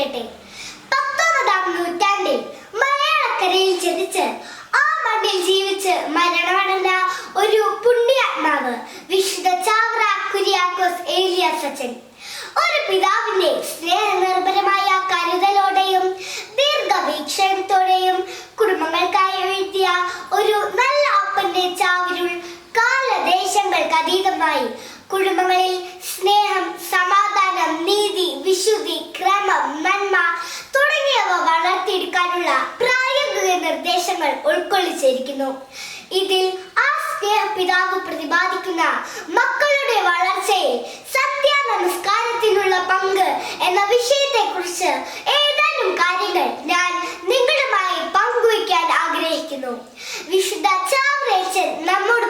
പ്രകാശിക്കട്ടെ പത്തൊമ്പതാം നൂറ്റാണ്ടിൽ മലയാളക്കരയിൽ ജനിച്ച് ആ മണ്ണിൽ ജീവിച്ച് മരണമടഞ്ഞ ഒരു പുണ്യാത്മാവ് വിശുദ്ധ ചാവറ കുര്യാക്കോസ് ഏലിയ സച്ചൻ ഒരു പിതാവിന്റെ സ്നേഹനിർഭരമായ കരുതലോടെയും ദീർഘവീക്ഷണത്തോടെയും കുടുംബങ്ങൾക്കായി എഴുതിയ ഒരു നല്ല അപ്പന്റെ ചാവരുൾ കാലദേശങ്ങൾക്ക് അതീതമായി കുടുംബങ്ങളിൽ വിശുദ്ധി ക്രമം നന്മ തുടങ്ങിയവ വളർത്തിയെടുക്കാനുള്ള പ്രായോഗിക നിർദ്ദേശങ്ങൾ ഉൾക്കൊള്ളിച്ചിരിക്കുന്നു. ഇതിൽ ആ സ്നേഹ പിതാവ് പ്രതിപാദിക്കുന്ന മക്കളുടെ വളർച്ചയിൽ സത്യ നമസ്കാരത്തിനുള്ള പങ്ക് എന്ന വിഷയത്തെ കുറിച്ച് ഏതാനും കാര്യങ്ങൾ ഞാൻ നിങ്ങളുമായി പങ്കുവയ്ക്കാൻ ആഗ്രഹിക്കുന്നു. വിശുദ്ധ ചാവറേച്ചൻ നമ്മോട്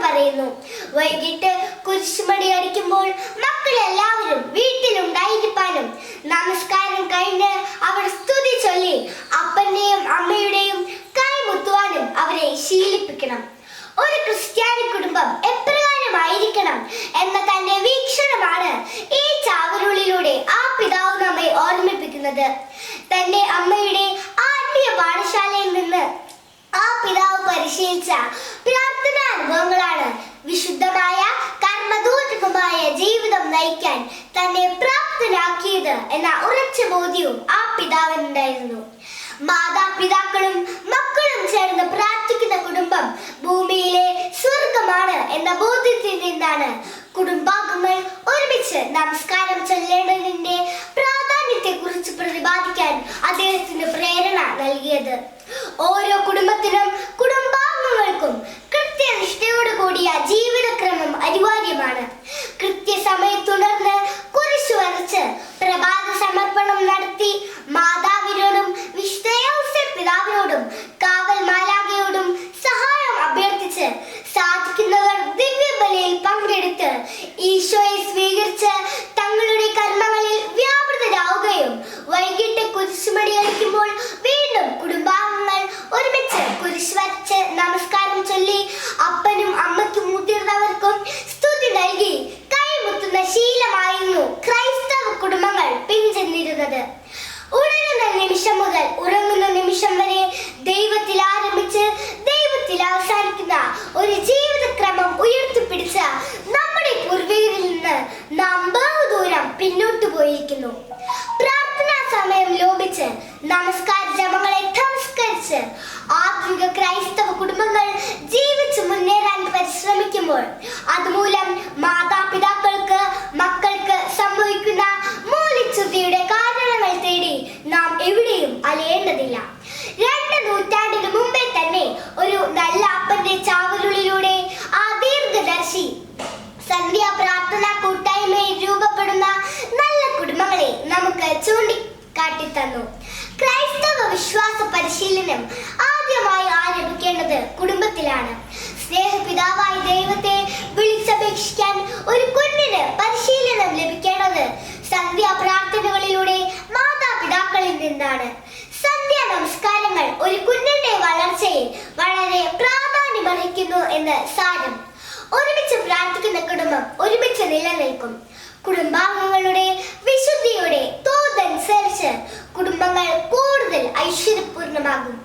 വൈകിട്ട് കുരിശുമടി അടിക്കുമ്പോൾ മക്കളെല്ലാവരും വീട്ടിലുണ്ടായിരിക്കാനും നമസ്കാരം കഴിഞ്ഞ് അവർ സ്തുതി ചൊല്ലി അപ്പന്റെയും അമ്മയുടെയും കൈമുത്തുവാനും അവരെ ശീലിപ്പിക്കണം. ഒരു ക്രിസ്ത്യാനി കുടുംബം എപ്രകാരമായിരിക്കണം എന്ന തന്റെ വീക്ഷണമാണ് ഈ ചാവരുള്ളിലൂടെ ആ പിതാവ് നമ്മെ ഓർമ്മിപ്പിക്കുന്നത്. തന്റെ അമ്മയുടെ ആത്മീയ പാഠശാലയിൽ നിന്ന് ആ പിതാവ് പരിശീലിച്ച പ്രാർത്ഥനാ അനുഭവങ്ങളാണ്. വിശുദ്ധമായ കർമ്മദൂതകമായ ജീവിതം നയിക്കാൻ തന്നെ പ്രാപ്തനാക്കിയത് എന്ന ഉറച്ച ബോധ്യവും ആ പിതാവിനുണ്ടായിരുന്നു മാതാപിതാക്കളും മക്കളും ചേർന്ന് പ്രാർത്ഥിക്കുന്ന കുടുംബം ഭൂമിയിലെ സ്വർഗമാണ് എന്ന ബോധ്യത്തിൽ നിന്നാണ് കുടുംബാംഗങ്ങൾ ഒരുമിച്ച് നമസ്കാരം ചൊല്ലേണ്ടതിന്റെ പ്രാധാന്യത്തെ കുറിച്ച് പ്രതിപാദിക്കാൻ അദ്ദേഹത്തിന് പ്രേരണ നൽകിയത്. ഓരോ കുടുംബത്തിനും കൂടിയ ജീവിതക്രമം അനിവാര്യമാണ്. കൃത്യസമയത്തുണർന്ന് കുരിശു വരച്ച് പ്രഭാത സമർപ്പണം നടത്തി മാതാവിനോടും വിശുദ്ധ പിതാവിനോടും കാവൽ മാലാകയോടും സഹായം അഭ്യർത്ഥിച്ച് സാധിക്കുന്നവർ ദിവ്യബലയിൽ പങ്കെടുത്ത് ഈശോയെ സ്വീകരിച്ച് തങ്ങളുടെ കർമ്മങ്ങളിൽ വ്യാപൃതരാവുകയും വൈകിട്ട് കുരിശുമണി അടിക്കുമ്പോൾ വീണ്ടും കുടുംബാംഗങ്ങൾ ഒരുമിച്ച് കുരിശ് വരച്ച് നമസ്കാരം പോയിരിക്കുന്നു പ്രാർത്ഥനാ സമയം ലോപിച്ച് നമസ്കാര ജപങ്ങളെ സംസ്കരിച്ച് ആധുനിക ക്രൈസ്തവ കുടുംബങ്ങൾ ജീവിച്ച് മുന്നേറാൻ പരിശ്രമിക്കുമ്പോൾ അതുമൂലം മാതാപിതാക്കൾക്ക് മക്കൾക്ക് സംഭവിക്കുന്ന മൂലിച്ചുതിയുടെ കാരണങ്ങൾ തേടി നാം എവിടെയും അലയേണ്ടതില്ല. രണ്ട് നൂറ്റാണ്ടിന് മുമ്പേ തന്നെ ഒരു നല്ല അപ്പന്റെ ചാവലുള്ളിലൂടെ ആ ദീർഘദർശി സന്ധ്യ പ്രാർത്ഥന കൂട്ടായ്മയിൽ രൂപപ്പെടുന്ന നല്ല കുടുംബങ്ങളെ നമുക്ക് ചൂണ്ടിക്കാട്ടി തന്നു ക്രൈസ്തവ വിശ്വാസ പരിശീലനം ആദ്യമായി ആരംഭിക്കേണ്ടത് കുടുംബത്തിലാണ് സ്നേഹപിതാവായ ദൈവത്തെ വിളിച്ചപേക്ഷിക്കാൻ ഒരു കുഞ്ഞിന് പരിശീലനം ലഭിക്കേണ്ടത് സന്ധ്യാ പ്രാർത്ഥനകളിലൂടെ മാതാപിതാക്കളിൽ നിന്നാണ്. സന്ധ്യ നമസ്കാരങ്ങൾ ഒരു കുഞ്ഞിന്റെ വളർച്ചയിൽ വളരെ പ്രാധാന്യമർഹിക്കുന്നു എന്ന് സാരം. ഒരുമിച്ച് പ്രാർത്ഥിക്കുന്ന കുടുംബം ഒരുമിച്ച് നിലനിൽക്കും. കുടുംബാംഗങ്ങളുടെ വിശുദ്ധിയുടെ തോതനുസരിച്ച് കുടുംബങ്ങൾ കൂടുതൽ ഐശ്വര്യപൂർണമാകും.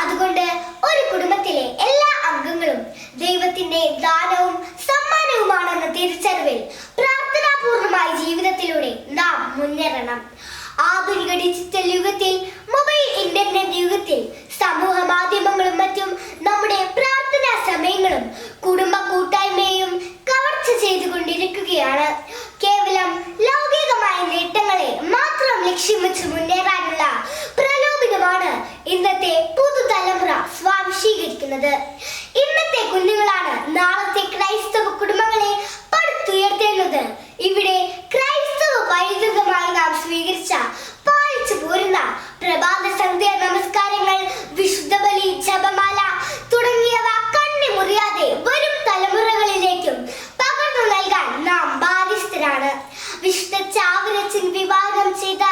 അതുകൊണ്ട് ഒരു കുടുംബത്തിലെ എല്ലാ അംഗങ്ങളും ദൈവത്തിന്റെ ദാനവും സമ്മാനവുമാണെന്ന തിരിച്ചറിവിൽ പ്രാർത്ഥനാപൂർണമായ ജീവിതത്തിലൂടെ നാം മുന്നേറണം. ആധുനിക ഡിജിറ്റൽ യുഗത്തിൽ മൊബൈൽ ഇന്റർനെറ്റ് യുഗത്തിൽ സമൂഹ മാധ്യമങ്ങളും മറ്റും നമ്മുടെ പ്രാർത്ഥനാ സമയങ്ങളും കുടുംബ കൂട്ടായ്മയും കവർച്ച ചെയ്തുകൊണ്ടിരിക്കുകയാണ്. കേവലം ലൗകികമായ നേട്ടങ്ങളെ മാത്രം ലക്ഷ്യം വെച്ച് മുന്നേറാനുള്ള പ്രലോഭനമാണ് ഇന്നത്തെ പുതുതലമുറ സ്വാംശീകരിക്കുന്നത്. ഇന്നത്തെ കുഞ്ഞുങ്ങളാണ് നാളത്തെ ക്രൈസ്തവ കുടുംബങ്ങളെ പടുത്തുയർത്തേണ്ടത് ഇവിടെ ക്രൈസ്തവ പൈതൃകമായി നാം സ്വീകരിച്ച പാലിച്ചു പോരുന്ന പ്രഭാത സന്ധ്യ നമസ്കാരങ്ങൾ വിശുദ്ധ ബലി ജപമാല തുടങ്ങിയവ കണ്ണി മുറിയാതെ വരും തലമുറകളിലേക്കും പകർന്നു നൽകാൻ നാം ബാധ്യസ്ഥരാണ്. വിശുദ്ധ ചാവരച്ചിൻ വിവാഹം ചെയ്ത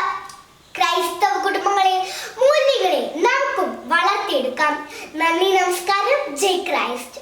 ക്രൈസ്തവ കുടുംബങ്ങളെ മൂല്യങ്ങളെ നമുക്കും വളർത്തിയെടുക്കാം. നന്ദി നമസ്കാരം. Take Christ.